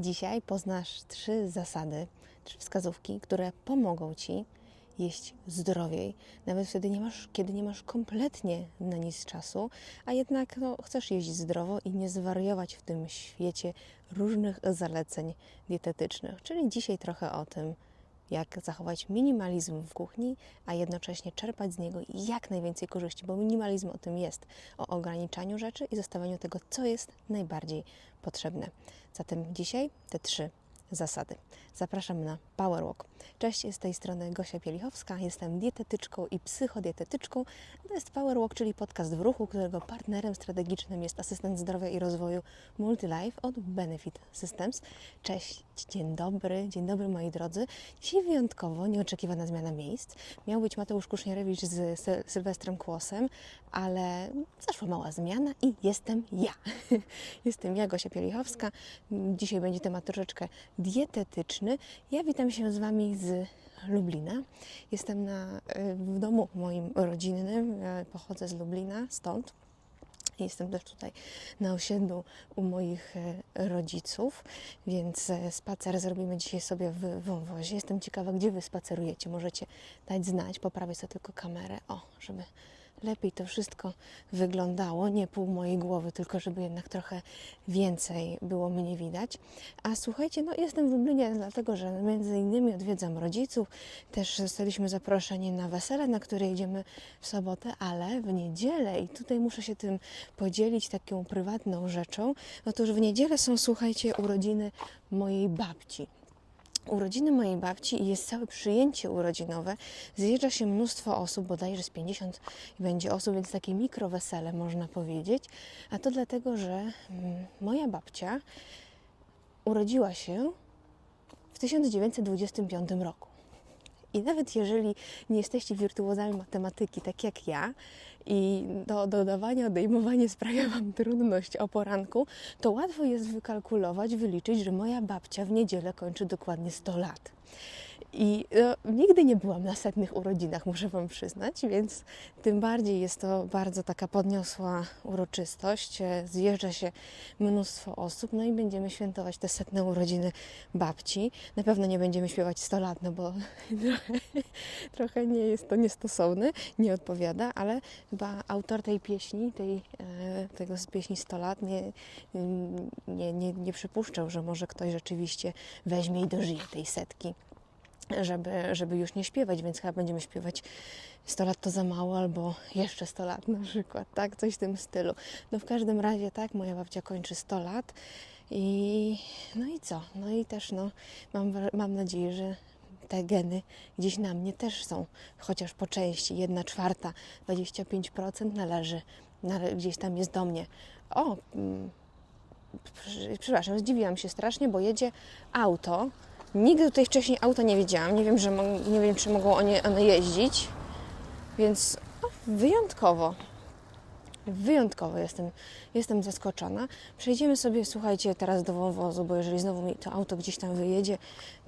Dzisiaj poznasz trzy zasady, trzy wskazówki, które pomogą Ci jeść zdrowiej, nawet wtedy, nie masz, kiedy nie masz kompletnie na nic czasu, a jednak no, chcesz jeść zdrowo i nie zwariować w tym świecie różnych zaleceń dietetycznych. Czyli dzisiaj trochę o tym, jak zachować minimalizm w kuchni, a jednocześnie czerpać z niego jak najwięcej korzyści, bo minimalizm o tym jest, o ograniczaniu rzeczy i zostawianiu tego, co jest najbardziej potrzebne. Zatem dzisiaj te trzy zasady. Zapraszam na Power Walk. Cześć, z tej strony Gosia Pielichowska, jestem dietetyczką i psychodietetyczką. To jest Power Walk, czyli podcast w ruchu, którego partnerem strategicznym jest asystent zdrowia i rozwoju Multilife od Benefit Systems. Cześć, dzień dobry, dzień dobry moi drodzy. Dzisiaj wyjątkowo nieoczekiwana zmiana miejsc. Miał być Mateusz Kusznierewicz z Syl- Sylwestrem Kłosem, ale zaszła mała zmiana i jestem ja. jestem ja, Gosia Pielichowska. Dzisiaj będzie temat troszeczkę dietetyczny. Ja witam się z Wami z Lublina. Jestem na, w domu moim rodzinnym. Ja Pochodzę z Lublina, stąd. Jestem też tutaj na osiedlu u moich e, rodziców, więc spacer zrobimy dzisiaj sobie w wąwozie. Jestem ciekawa, gdzie Wy spacerujecie. Możecie dać znać, poprawię sobie tylko kamerę, o, żeby lepiej to wszystko wyglądało. Nie pół mojej głowy, tylko żeby jednak trochę więcej było mnie widać. A słuchajcie, no jestem w Lublinie dlatego, że między innymi odwiedzam rodziców. Też zostaliśmy zaproszeni na wesele, na które idziemy w sobotę, ale w niedzielę i tutaj muszę się tym podzielić taką prywatną rzeczą. Otóż w niedzielę są, słuchajcie, urodziny mojej babci urodziny mojej babci i jest całe przyjęcie urodzinowe. Zjeżdża się mnóstwo osób, bodajże z 50 będzie osób, więc takie mikrowesele można powiedzieć. A to dlatego, że mm, moja babcia urodziła się w 1925 roku. I nawet jeżeli nie jesteście wirtuozami matematyki, tak jak ja, i do dodawania, odejmowanie sprawia Wam trudność o poranku, to łatwo jest wykalkulować, wyliczyć, że moja babcia w niedzielę kończy dokładnie 100 lat. I no, nigdy nie byłam na setnych urodzinach, muszę Wam przyznać, więc tym bardziej jest to bardzo taka podniosła uroczystość. E, Zjeżdża się mnóstwo osób, no i będziemy świętować te setne urodziny babci. Na pewno nie będziemy śpiewać 100 lat, no bo trochę, trochę nie jest to niestosowne, nie odpowiada, ale chyba autor tej pieśni, tej, e, tego z pieśni 100 lat nie, nie, nie, nie przypuszczał, że może ktoś rzeczywiście weźmie i dożyje tej setki żeby, żeby już nie śpiewać, więc chyba będziemy śpiewać 100 lat to za mało, albo jeszcze 100 lat na przykład, tak? Coś w tym stylu. No w każdym razie tak, moja babcia kończy 100 lat i no i co? No i też no, mam, mam nadzieję, że te geny gdzieś na mnie też są, chociaż po części, jedna czwarta, 25% należy, nale, gdzieś tam jest do mnie. O, mm, przepraszam, zdziwiłam się strasznie, bo jedzie auto, Nigdy tutaj wcześniej auta nie widziałam. Nie wiem, że nie wiem, czy mogą one, one jeździć. Więc wyjątkowo. Wyjątkowo jestem, jestem zaskoczona. Przejdziemy sobie, słuchajcie, teraz do wąwozu, bo jeżeli znowu mi to auto gdzieś tam wyjedzie,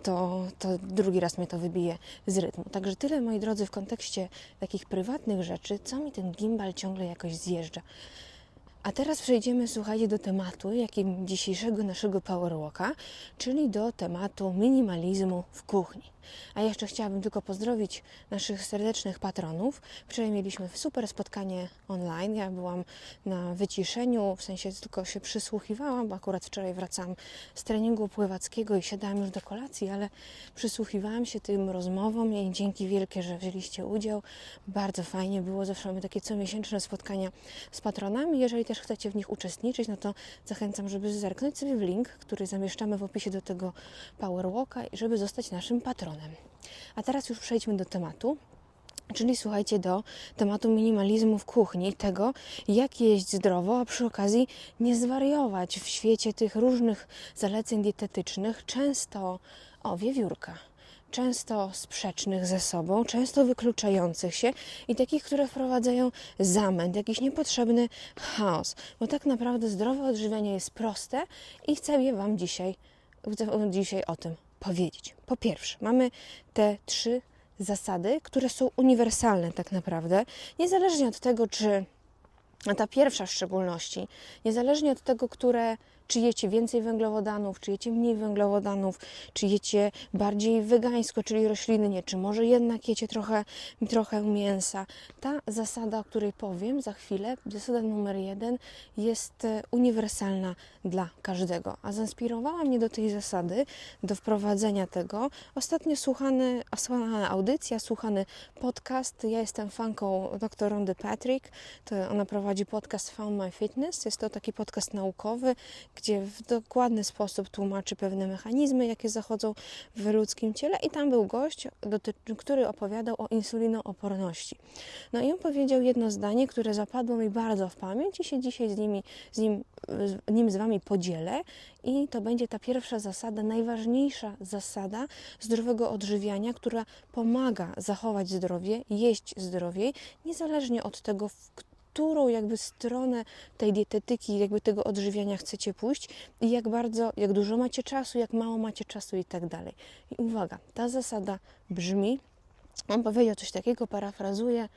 to, to drugi raz mnie to wybije z rytmu. Także tyle, moi drodzy, w kontekście takich prywatnych rzeczy, co mi ten gimbal ciągle jakoś zjeżdża. A teraz przejdziemy, słuchajcie, do tematu jakim dzisiejszego naszego Powerwalka, czyli do tematu minimalizmu w kuchni. A jeszcze chciałabym tylko pozdrowić naszych serdecznych patronów. Wczoraj mieliśmy super spotkanie online. Ja byłam na wyciszeniu, w sensie tylko się przysłuchiwałam, bo akurat wczoraj wracam z treningu pływackiego i siadałam już do kolacji, ale przysłuchiwałam się tym rozmowom i dzięki wielkie, że wzięliście udział. Bardzo fajnie było. Zawsze mamy takie comiesięczne spotkania z patronami. Jeżeli też chcecie w nich uczestniczyć, no to zachęcam, żeby zerknąć sobie w link, który zamieszczamy w opisie do tego Powerwalka i żeby zostać naszym patronem. A teraz już przejdźmy do tematu. Czyli słuchajcie, do tematu minimalizmu w kuchni, tego jak jeść zdrowo, a przy okazji nie zwariować w świecie tych różnych zaleceń dietetycznych, często o wiewiórka, często sprzecznych ze sobą, często wykluczających się i takich, które wprowadzają zamęt, jakiś niepotrzebny chaos. Bo tak naprawdę zdrowe odżywianie jest proste i chcę Wam dzisiaj, dzisiaj o tym powiedzieć. Po pierwsze, mamy te trzy zasady, które są uniwersalne tak naprawdę, niezależnie od tego, czy ta pierwsza w szczególności, niezależnie od tego, które czy jecie więcej węglowodanów, czy jecie mniej węglowodanów, czy jecie bardziej wegańsko, czyli roślinnie, czy może jednak jecie trochę, trochę mięsa. Ta zasada, o której powiem za chwilę, zasada numer jeden, jest e, uniwersalna dla każdego. A zainspirowała mnie do tej zasady, do wprowadzenia tego ostatnio słuchany, słuchana audycja, słuchany podcast. Ja jestem fanką dr Rondy Patrick. To ona prowadzi podcast Found My Fitness. Jest to taki podcast naukowy, gdzie w dokładny sposób tłumaczy pewne mechanizmy, jakie zachodzą w ludzkim ciele. I tam był gość, który opowiadał o insulinooporności. No i on powiedział jedno zdanie, które zapadło mi bardzo w pamięć i się dzisiaj z, nimi, z nim, nim z Wami podzielę. I to będzie ta pierwsza zasada, najważniejsza zasada zdrowego odżywiania, która pomaga zachować zdrowie, jeść zdrowiej, niezależnie od tego, w którą jakby stronę tej dietetyki, jakby tego odżywiania chcecie pójść i jak bardzo, jak dużo macie czasu, jak mało macie czasu i tak dalej. I uwaga, ta zasada brzmi, on powiedział coś takiego, parafrazuję,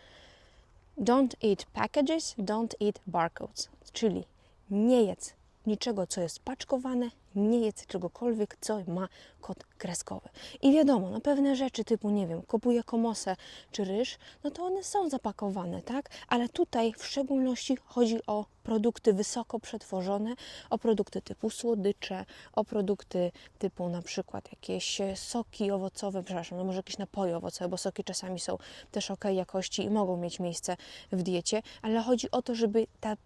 don't eat packages, don't eat barcodes, czyli nie jedz niczego, co jest paczkowane, nie jedz czegokolwiek, co ma kod kreskowy. I wiadomo, no pewne rzeczy typu, nie wiem, kupuję komosę czy ryż, no to one są zapakowane, tak? Ale tutaj w szczególności chodzi o produkty wysoko przetworzone, o produkty typu słodycze, o produkty typu na przykład jakieś soki owocowe, przepraszam, no może jakieś napoje owocowe, bo soki czasami są też ok jakości i mogą mieć miejsce w diecie, ale chodzi o to, żeby ta,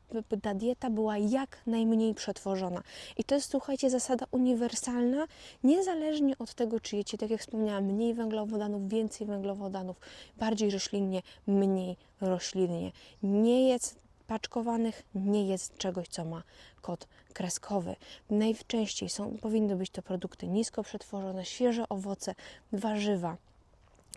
ta dieta była jak najmniej przetworzona. I to jest, słuchajcie, zasada uniwersalna, niezależnie od tego, czy jecie, tak jak wspomniałam, mniej węglowodanów, więcej węglowodanów, bardziej roślinnie, mniej roślinnie. Nie jedz paczkowanych, nie jest czegoś, co ma kod kreskowy. Najczęściej są, powinny być to produkty nisko przetworzone, świeże owoce, warzywa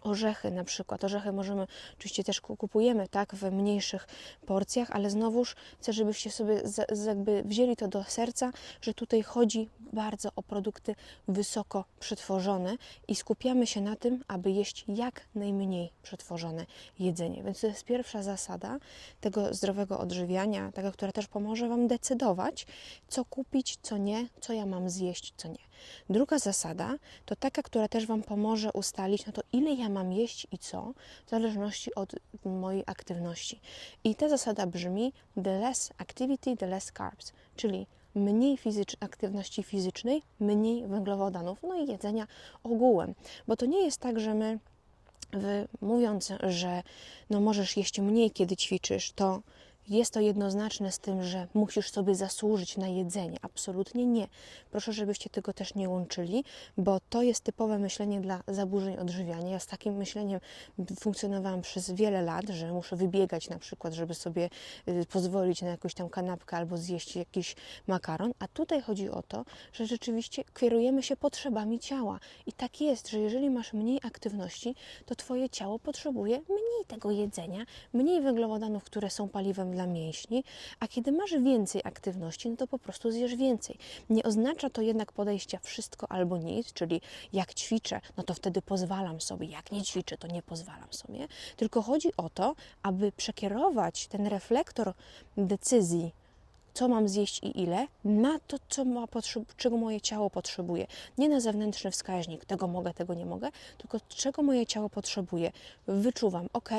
orzechy na przykład. Orzechy możemy, oczywiście też kupujemy tak w mniejszych porcjach, ale znowuż chcę, żebyście sobie jakby wzięli to do serca, że tutaj chodzi bardzo o produkty wysoko przetworzone i skupiamy się na tym, aby jeść jak najmniej przetworzone jedzenie. Więc to jest pierwsza zasada tego zdrowego odżywiania, tego, która też pomoże Wam decydować, co kupić, co nie, co ja mam zjeść, co nie. Druga zasada to taka, która też Wam pomoże ustalić, no to ile ja mam jeść i co, w zależności od mojej aktywności. I ta zasada brzmi: the less activity, the less carbs, czyli mniej fizycz, aktywności fizycznej, mniej węglowodanów, no i jedzenia ogółem. Bo to nie jest tak, że my mówiąc, że no możesz jeść mniej, kiedy ćwiczysz, to jest to jednoznaczne z tym, że musisz sobie zasłużyć na jedzenie. Absolutnie nie. Proszę, żebyście tego też nie łączyli, bo to jest typowe myślenie dla zaburzeń odżywiania. Ja z takim myśleniem funkcjonowałam przez wiele lat, że muszę wybiegać na przykład, żeby sobie y, pozwolić na jakąś tam kanapkę albo zjeść jakiś makaron. A tutaj chodzi o to, że rzeczywiście kierujemy się potrzebami ciała. I tak jest, że jeżeli masz mniej aktywności, to Twoje ciało potrzebuje mniej tego jedzenia, mniej węglowodanów, które są paliwem dla mięśni, a kiedy masz więcej aktywności, no to po prostu zjesz więcej. Nie oznacza to jednak podejścia wszystko albo nic, czyli jak ćwiczę, no to wtedy pozwalam sobie, jak nie ćwiczę, to nie pozwalam sobie, tylko chodzi o to, aby przekierować ten reflektor decyzji co mam zjeść i ile, na to, co ma czego moje ciało potrzebuje. Nie na zewnętrzny wskaźnik, tego mogę, tego nie mogę, tylko czego moje ciało potrzebuje. Wyczuwam, ok,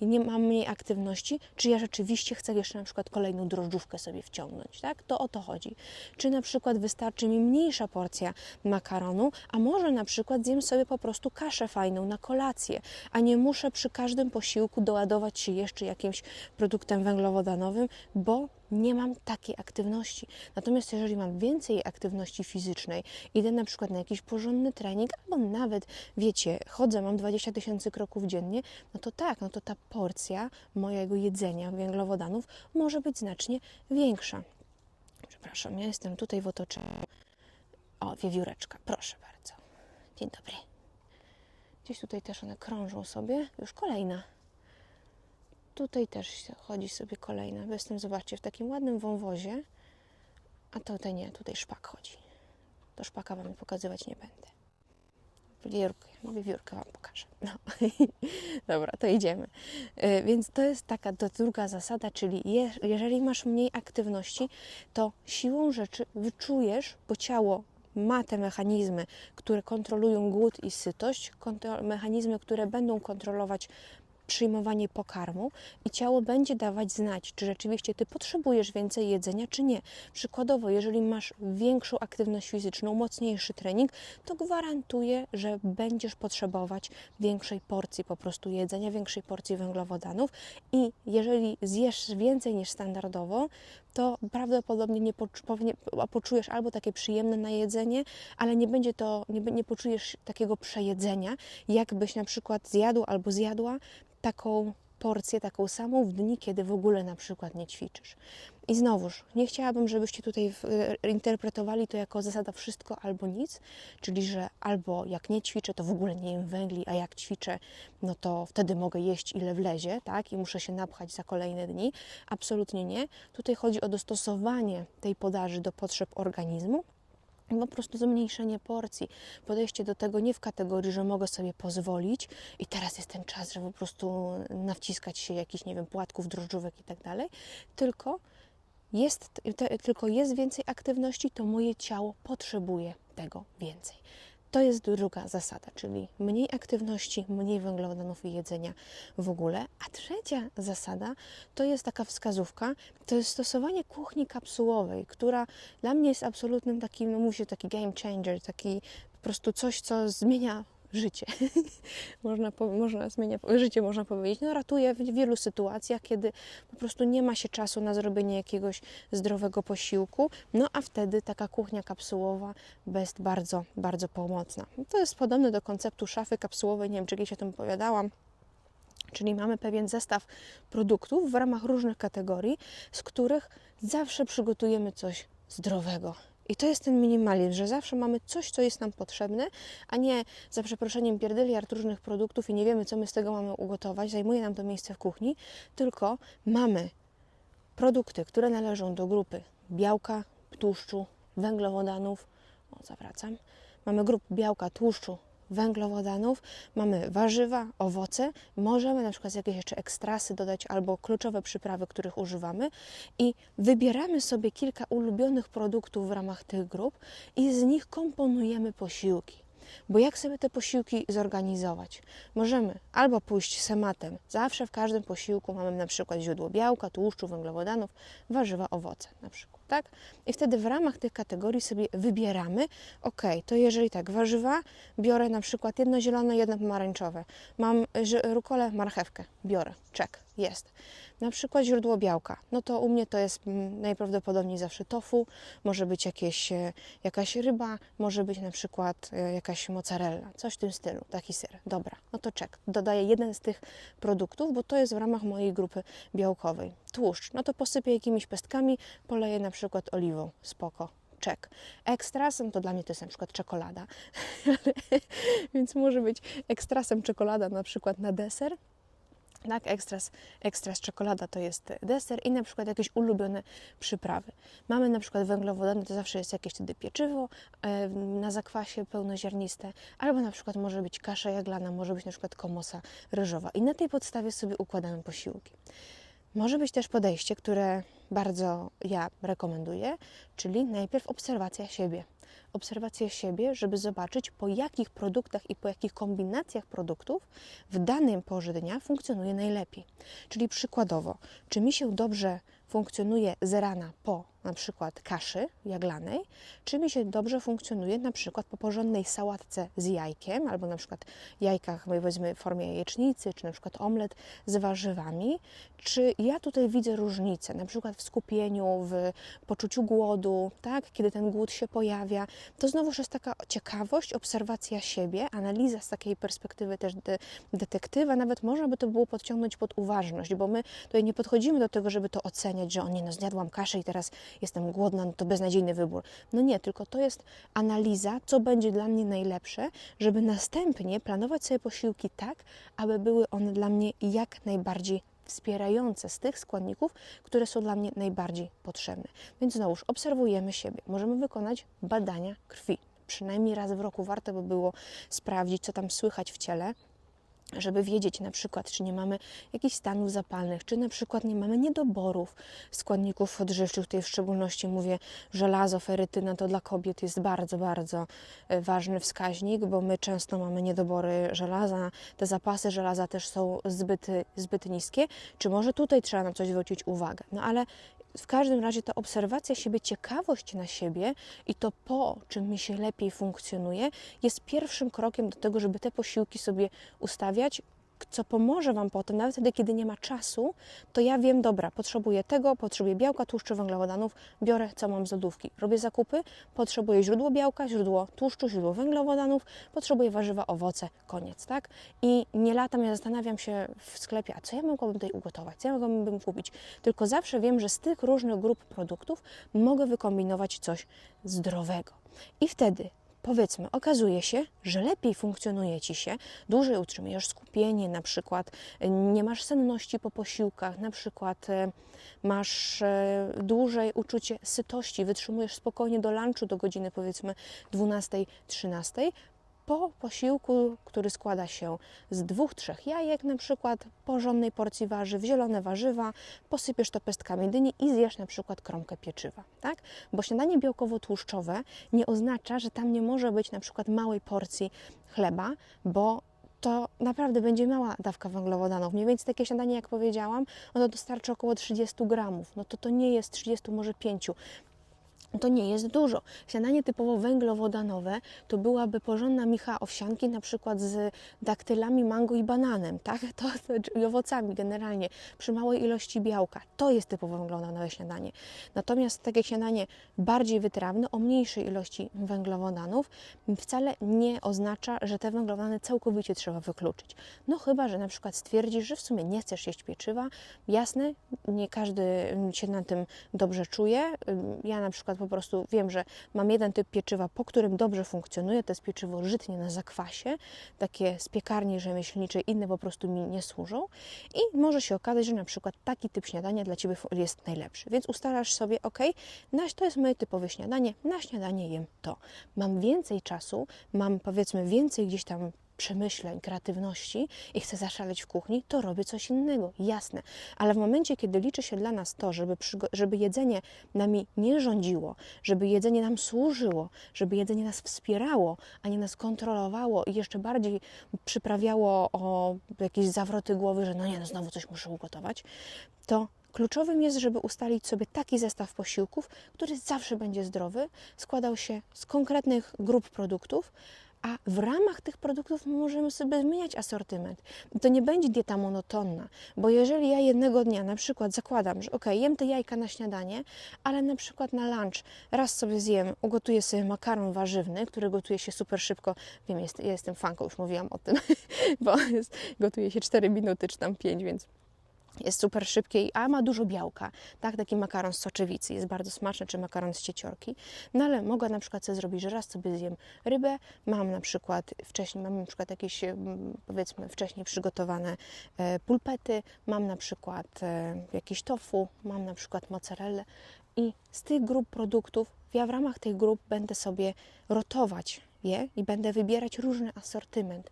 nie mam mniej aktywności, czy ja rzeczywiście chcę jeszcze na przykład kolejną drożdżówkę sobie wciągnąć, tak? To o to chodzi. Czy na przykład wystarczy mi mniejsza porcja makaronu, a może na przykład zjem sobie po prostu kaszę fajną na kolację, a nie muszę przy każdym posiłku doładować się jeszcze jakimś produktem węglowodanowym, bo nie mam takiej aktywności. Natomiast jeżeli mam więcej aktywności fizycznej, idę na przykład na jakiś porządny trening, albo nawet, wiecie, chodzę, mam 20 tysięcy kroków dziennie, no to tak, no to ta porcja mojego jedzenia węglowodanów może być znacznie większa. Przepraszam, ja jestem tutaj w otoczeniu. O, wiewióreczka, proszę bardzo. Dzień dobry. Gdzieś tutaj też one krążą sobie. Już kolejna. Tutaj też chodzi sobie kolejna. Jestem, zobaczcie, w takim ładnym wąwozie. A tutaj nie, tutaj szpak chodzi. To szpaka Wam pokazywać nie będę. Wiewiórkę, wiewiórkę Wam pokażę. No. Dobra, to idziemy. Y, Więc to jest taka druga zasada, czyli je, jeżeli masz mniej aktywności, to siłą rzeczy wyczujesz, bo ciało ma te mechanizmy, które kontrolują głód i sytość, mechanizmy, które będą kontrolować przyjmowanie pokarmu i ciało będzie dawać znać, czy rzeczywiście ty potrzebujesz więcej jedzenia, czy nie. Przykładowo, jeżeli masz większą aktywność fizyczną, mocniejszy trening, to gwarantuję, że będziesz potrzebować większej porcji po prostu jedzenia, większej porcji węglowodanów i jeżeli zjesz więcej niż standardowo, to prawdopodobnie nie poczujesz albo takie przyjemne najedzenie, ale nie będzie to, nie, nie poczujesz takiego przejedzenia, jakbyś na przykład zjadł albo zjadła taką porcję, taką samą w dni, kiedy w ogóle na przykład nie ćwiczysz. I znowuż, nie chciałabym, żebyście tutaj e, interpretowali to jako zasada wszystko albo nic, czyli że albo jak nie ćwiczę, to w ogóle nie jem węgli, a jak ćwiczę, no to wtedy mogę jeść ile wlezie, tak? I muszę się napchać za kolejne dni. Absolutnie nie. Tutaj chodzi o dostosowanie tej podaży do potrzeb organizmu po prostu zmniejszenie porcji, podejście do tego nie w kategorii, że mogę sobie pozwolić i teraz jest ten czas, żeby po prostu nawciskać się jakichś, nie wiem, płatków, drożdżówek i tak dalej, tylko jest, te, tylko jest więcej aktywności, to moje ciało potrzebuje tego więcej. To jest druga zasada, czyli mniej aktywności, mniej węglowodanów i jedzenia w ogóle. A trzecia zasada to jest taka wskazówka, to jest stosowanie kuchni kapsułowej, która dla mnie jest absolutnym takim, no mówi się taki game changer, taki po prostu coś, co zmienia życie. można, można zmienia życie, można powiedzieć. No, ratuje w wielu sytuacjach, kiedy po prostu nie ma się czasu na zrobienie jakiegoś zdrowego posiłku, no a wtedy taka kuchnia kapsułowa jest bardzo, bardzo pomocna. To jest podobne do konceptu szafy kapsułowej, nie wiem, czy kiedyś o tym opowiadałam. Czyli mamy pewien zestaw produktów w ramach różnych kategorii, z których zawsze przygotujemy coś zdrowego. I to jest ten minimalizm, że zawsze mamy coś, co jest nam potrzebne, a nie za przeproszeniem pierdyliard różnych produktów i nie wiemy, co my z tego mamy ugotować, zajmuje nam to miejsce w kuchni, tylko mamy produkty, które należą do grupy białka, tłuszczu, węglowodanów. O, zawracam. Mamy grupę białka, tłuszczu, węglowodanów, mamy warzywa, owoce, możemy na przykład jakieś jeszcze ekstrasy dodać albo kluczowe przyprawy, których używamy i wybieramy sobie kilka ulubionych produktów w ramach tych grup i z nich komponujemy posiłki. Bo jak sobie te posiłki zorganizować? Możemy albo pójść sematem. Zawsze w każdym posiłku mamy na przykład źródło białka, tłuszczu, węglowodanów, warzywa, owoce na przykład, tak? I wtedy w ramach tych kategorii sobie wybieramy, ok, to jeżeli tak, warzywa, biorę na przykład jedno zielone, jedno pomarańczowe. Mam rukolę, marchewkę, biorę, czek, jest. Na przykład źródło białka, no to u mnie to jest mm, najprawdopodobniej zawsze tofu, może być jakieś, e, jakaś ryba, może być na przykład e, jakaś mozzarella, coś w tym stylu, taki ser. Dobra, no to czek. Dodaję jeden z tych produktów, bo to jest w ramach mojej grupy białkowej. Tłuszcz, no to posypię jakimiś pestkami, poleję na przykład oliwą, spoko. Czek. Ekstrasem to dla mnie to jest na przykład czekolada, więc może być ekstrasem czekolada na przykład na deser, tak, ekstras, ekstras czekolada to jest deser i na przykład jakieś ulubione przyprawy. Mamy na przykład węglowodany, to zawsze jest jakieś wtedy pieczywo e, na zakwasie pełnoziarniste, albo na przykład może być kasza jaglana, może być na przykład komosa ryżowa i na tej podstawie sobie układamy posiłki. Może być też podejście, które bardzo ja rekomenduję, czyli najpierw obserwacja siebie. Obserwacja siebie, żeby zobaczyć, po jakich produktach i po jakich kombinacjach produktów w danym porze dnia funkcjonuje najlepiej. Czyli przykładowo, czy mi się dobrze funkcjonuje z rana po na przykład kaszy jaglanej, czy mi się dobrze funkcjonuje na przykład po porządnej sałatce z jajkiem, albo na przykład jajkach, powiedzmy w formie jajecznicy, czy na przykład omlet z warzywami, czy ja tutaj widzę różnicę, na przykład w skupieniu, w poczuciu głodu, tak, kiedy ten głód się pojawia, to znowuż jest taka ciekawość, obserwacja siebie, analiza z takiej perspektywy też de detektywa, nawet można by to było podciągnąć pod uważność, bo my tutaj nie podchodzimy do tego, żeby to oceniać, że o nie, no zjadłam kaszę i teraz jestem głodna, no to beznadziejny wybór. No nie, tylko to jest analiza, co będzie dla mnie najlepsze, żeby następnie planować sobie posiłki tak, aby były one dla mnie jak najbardziej wspierające z tych składników, które są dla mnie najbardziej potrzebne. Więc znowuż obserwujemy siebie. Możemy wykonać badania krwi. przynajmniej raz w roku warto by było sprawdzić, co tam słychać w ciele żeby wiedzieć na przykład, czy nie mamy jakichś stanów zapalnych, czy na przykład nie mamy niedoborów składników odżywczych. Tutaj w szczególności mówię żelazo, ferytyna, to dla kobiet jest bardzo, bardzo e, ważny wskaźnik, bo my często mamy niedobory żelaza, te zapasy żelaza też są zbyt, zbyt niskie. Czy może tutaj trzeba na coś zwrócić uwagę? No ale w każdym razie ta obserwacja siebie, ciekawość na siebie i to po czym mi się lepiej funkcjonuje, jest pierwszym krokiem do tego, żeby te posiłki sobie ustawiać, co pomoże Wam potem, nawet wtedy, kiedy nie ma czasu, to ja wiem, dobra, potrzebuję tego, potrzebuję białka, tłuszczu, węglowodanów, biorę, co mam z lodówki. Robię zakupy, potrzebuję źródło białka, źródło tłuszczu, źródło węglowodanów, potrzebuję warzywa, owoce, koniec, tak? I nie latam, ja zastanawiam się w sklepie, a co ja mogłabym tutaj ugotować, co ja mogłabym kupić. Tylko zawsze wiem, że z tych różnych grup produktów mogę wykombinować coś zdrowego. I wtedy powiedzmy, okazuje się, że lepiej funkcjonuje ci się, dłużej utrzymujesz skupienie, na przykład e, nie masz senności po posiłkach, na przykład e, masz e, dłużej uczucie sytości, wytrzymujesz spokojnie do lunchu do godziny powiedzmy 12-13, po posiłku, który składa się z dwóch, trzech jajek, na przykład porządnej porcji warzyw, zielone warzywa, posypiesz to pestkami dyni i zjesz na przykład kromkę pieczywa, tak? Bo śniadanie białkowo-tłuszczowe nie oznacza, że tam nie może być na przykład małej porcji chleba, bo to naprawdę będzie mała dawka węglowodanów. Mniej więcej takie śniadanie, jak powiedziałam, ono dostarczy około 30 gramów. No to to nie jest 30, może 5 to nie jest dużo. Śniadanie typowo węglowodanowe to byłaby porządna micha owsianki, na przykład z daktylami, mango i bananem, tak? To, to, i owocami generalnie, przy małej ilości białka. To jest typowo węglowodanowe śniadanie. Natomiast takie śniadanie bardziej wytrawne, o mniejszej ilości węglowodanów, wcale nie oznacza, że te węglowodany całkowicie trzeba wykluczyć. No chyba, że na przykład stwierdzisz, że w sumie nie chcesz jeść pieczywa. Jasne, nie każdy się na tym dobrze czuje. Ja na przykład po prostu wiem, że mam jeden typ pieczywa, po którym dobrze funkcjonuje, to jest pieczywo żytnie na zakwasie, takie z piekarni rzemieślniczej, inne po prostu mi nie służą i może się okazać, że na przykład taki typ śniadania dla Ciebie jest najlepszy, więc ustalasz sobie, ok, to jest moje typowe śniadanie, na śniadanie jem to. Mam więcej czasu, mam powiedzmy więcej gdzieś tam przemyśleń, kreatywności i chcę zaszaleć w kuchni, to robię coś innego, jasne. Ale w momencie, kiedy liczy się dla nas to, żeby, żeby jedzenie nami nie rządziło, żeby jedzenie nam służyło, żeby jedzenie nas wspierało, a nie nas kontrolowało i jeszcze bardziej przyprawiało o jakieś zawroty głowy, że no nie, no znowu coś muszę ugotować, to Kluczowym jest, żeby ustalić sobie taki zestaw posiłków, który zawsze będzie zdrowy, składał się z konkretnych grup produktów, a w ramach tych produktów możemy sobie zmieniać asortyment. To nie będzie dieta monotonna, bo jeżeli ja jednego dnia na przykład zakładam, że ok, jem te jajka na śniadanie, ale na przykład na lunch raz sobie zjem, ugotuję sobie makaron warzywny, który gotuje się super szybko. Wiem, jest, ja jestem fanką, już mówiłam o tym, bo jest, gotuje się 4 minuty czy tam 5, więc jest super szybkie, a ma dużo białka. Tak, taki makaron z soczewicy jest bardzo smaczny, czy makaron z cieciorki. No ale mogę na przykład sobie zrobić, że raz sobie zjem rybę, mam na przykład wcześniej, mam na przykład jakieś powiedzmy wcześniej przygotowane e, pulpety, mam na przykład e, jakieś tofu, mam na przykład mozzarellę i z tych grup produktów ja w ramach tych grup będę sobie rotować je i będę wybierać różny asortyment.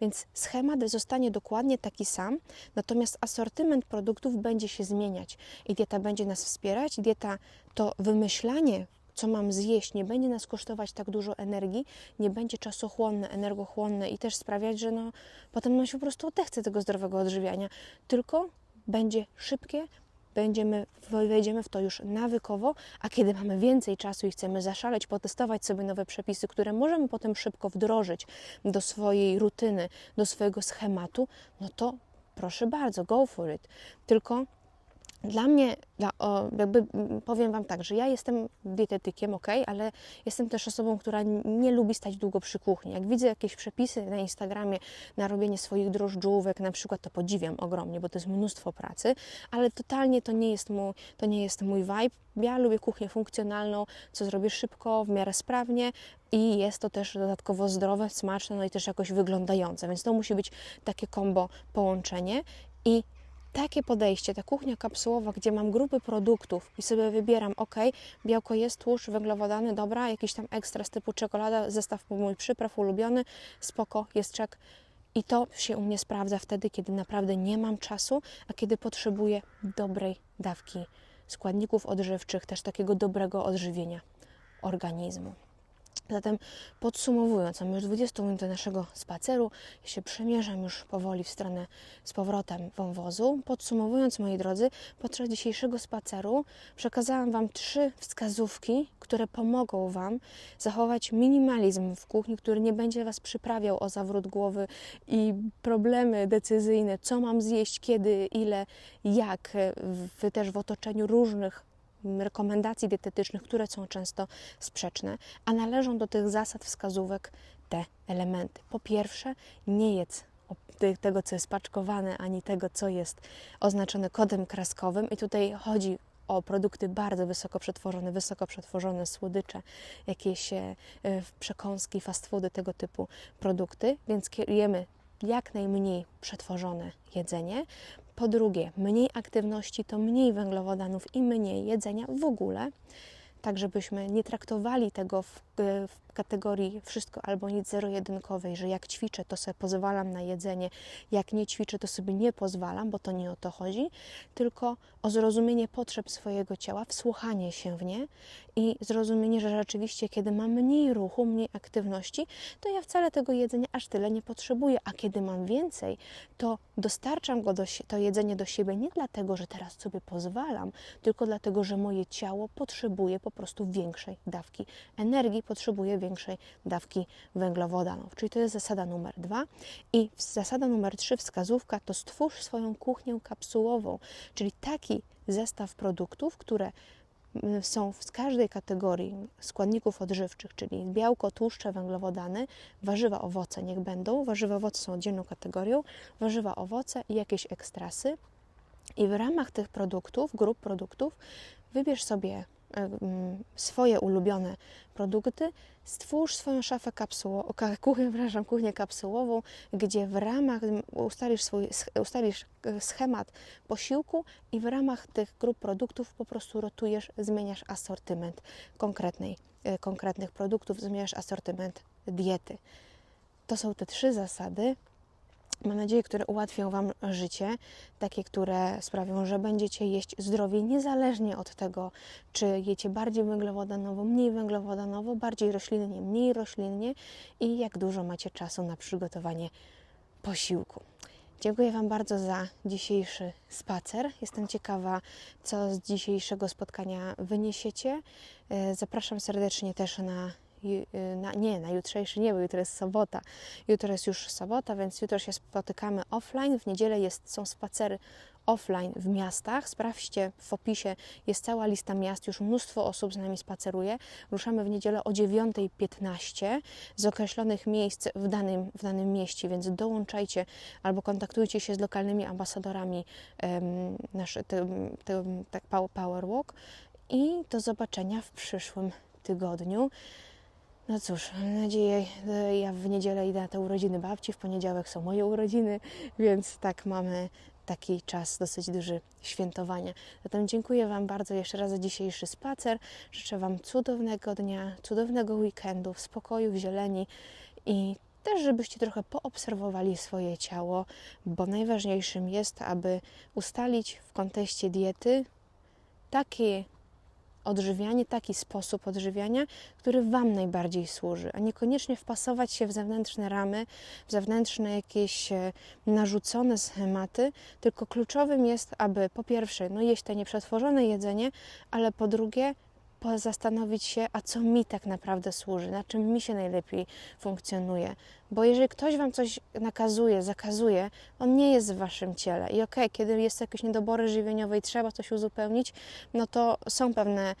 Więc schemat zostanie dokładnie taki sam, natomiast asortyment produktów będzie się zmieniać i dieta będzie nas wspierać. Dieta to wymyślanie, co mam zjeść, nie będzie nas kosztować tak dużo energii, nie będzie czasochłonne, energochłonne i też sprawiać, że no, potem nam się po prostu odechce tego zdrowego odżywiania, tylko będzie szybkie, będziemy, wejdziemy w to już nawykowo, a kiedy mamy więcej czasu i chcemy zaszaleć, potestować sobie nowe przepisy, które możemy potem szybko wdrożyć do swojej rutyny, do swojego schematu, no to proszę bardzo, go for it. Tylko dla mnie, dla, o, jakby powiem Wam tak, że ja jestem dietetykiem, ok, ale jestem też osobą, która nie lubi stać długo przy kuchni. Jak widzę jakieś przepisy na Instagramie na robienie swoich drożdżówek, na przykład, to podziwiam ogromnie, bo to jest mnóstwo pracy, ale totalnie to nie jest mój, to nie jest mój vibe. Ja lubię kuchnię funkcjonalną, co zrobię szybko, w miarę sprawnie i jest to też dodatkowo zdrowe, smaczne, no i też jakoś wyglądające, więc to musi być takie kombo, połączenie i takie podejście, ta kuchnia kapsułowa, gdzie mam grupy produktów i sobie wybieram, ok, białko jest, tłuszcz, węglowodany, dobra, jakiś tam ekstra z typu czekolada, zestaw mój przypraw ulubiony, spoko, jest czek. I to się u mnie sprawdza wtedy, kiedy naprawdę nie mam czasu, a kiedy potrzebuję dobrej dawki składników odżywczych, też takiego dobrego odżywienia organizmu. Zatem podsumowując, mamy już 20 minut naszego spaceru, ja się przemierzam już powoli w stronę z powrotem wąwozu. Podsumowując, moi drodzy, podczas dzisiejszego spaceru przekazałam Wam trzy wskazówki, które pomogą Wam zachować minimalizm w kuchni, który nie będzie Was przyprawiał o zawrót głowy i problemy decyzyjne, co mam zjeść, kiedy, ile, jak, w, też w otoczeniu różnych rekomendacji dietetycznych, które są często sprzeczne, a należą do tych zasad, wskazówek te elementy. Po pierwsze, nie jedz tego, co jest paczkowane, ani tego, co jest oznaczone kodem kraskowym. I tutaj chodzi o produkty bardzo wysoko przetworzone, wysoko przetworzone słodycze, jakieś e, przekąski, fast foody, tego typu produkty, więc kierujemy jak najmniej przetworzone jedzenie. Po drugie, mniej aktywności to mniej węglowodanów i mniej jedzenia w ogóle, tak żebyśmy nie traktowali tego w, w kategorii wszystko albo nic zero-jedynkowej, że jak ćwiczę, to sobie pozwalam na jedzenie, jak nie ćwiczę, to sobie nie pozwalam, bo to nie o to chodzi, tylko o zrozumienie potrzeb swojego ciała, wsłuchanie się w nie i zrozumienie, że rzeczywiście, kiedy mam mniej ruchu, mniej aktywności, to ja wcale tego jedzenia aż tyle nie potrzebuję, a kiedy mam więcej, to dostarczam go do, to jedzenie do siebie nie dlatego, że teraz sobie pozwalam, tylko dlatego, że moje ciało potrzebuje po prostu większej dawki energii, potrzebuje większej dawki węglowodanów. Czyli to jest zasada numer dwa. I zasada numer trzy, wskazówka, to stwórz swoją kuchnię kapsułową, czyli taki zestaw produktów, które mm, są z każdej kategorii składników odżywczych, czyli białko, tłuszcze, węglowodany, warzywa, owoce niech będą. Warzywa, owoce są oddzielną kategorią, warzywa, owoce i jakieś ekstrasy. I w ramach tych produktów, grup produktów, wybierz sobie swoje ulubione produkty, stwórz swoją szafę kapsułową, kuchnię, przepraszam, kuchnię kapsułową, gdzie w ramach ustalisz, swój, ustalisz e, schemat posiłku i w ramach tych grup produktów po prostu rotujesz, zmieniasz asortyment konkretnej, e, konkretnych produktów, zmieniasz asortyment diety. To są te trzy zasady, mam nadzieję, które ułatwią Wam życie, takie, które sprawią, że będziecie jeść zdrowie, niezależnie od tego, czy jecie bardziej węglowodanowo, mniej węglowodanowo, bardziej roślinnie, mniej roślinnie i jak dużo macie czasu na przygotowanie posiłku. Dziękuję Wam bardzo za dzisiejszy spacer. Jestem ciekawa, co z dzisiejszego spotkania wyniesiecie. E, zapraszam serdecznie też na na, nie, na jutrzejszy nie, bo jutro jest sobota. Jutro jest już sobota, więc jutro się spotykamy offline. W niedzielę jest, są spacery offline w miastach. Sprawdźcie w opisie, jest cała lista miast, już mnóstwo osób z nami spaceruje. Ruszamy w niedzielę o 9.15 z określonych miejsc w danym, w danym mieście, więc dołączajcie albo kontaktujcie się z lokalnymi ambasadorami um, nasz, tym, tak, Power Walk i do zobaczenia w przyszłym tygodniu. No cóż, mam nadzieję, ja w niedzielę idę na te urodziny babci, w poniedziałek są moje urodziny, więc tak mamy taki czas dosyć duży świętowania. Zatem dziękuję Wam bardzo jeszcze raz za dzisiejszy spacer. Życzę Wam cudownego dnia, cudownego weekendu, w spokoju, w zieleni i też, żebyście trochę poobserwowali swoje ciało, bo najważniejszym jest, aby ustalić w kontekście diety takie odżywianie, taki sposób odżywiania, który Wam najbardziej służy, a niekoniecznie wpasować się w zewnętrzne ramy, w zewnętrzne jakieś e, narzucone schematy, tylko kluczowym jest, aby po pierwsze, no jeść te nieprzetworzone jedzenie, ale po drugie, zastanowić się, a co mi tak naprawdę służy, na czym mi się najlepiej funkcjonuje. Bo jeżeli ktoś Wam coś nakazuje, zakazuje, on nie jest w Waszym ciele. I okej, okay, kiedy jest jakieś niedobory żywieniowe i trzeba coś uzupełnić, no to są pewne,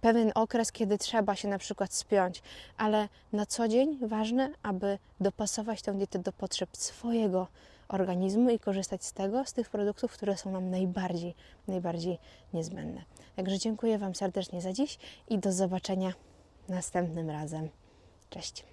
pewien okres, kiedy trzeba się na przykład spiąć. Ale na co dzień ważne, aby dopasować tę dietę do potrzeb swojego organizmu i korzystać z tego, z tych produktów, które są nam najbardziej, najbardziej niezbędne. Także dziękuję Wam serdecznie za dziś i do zobaczenia następnym razem. Cześć.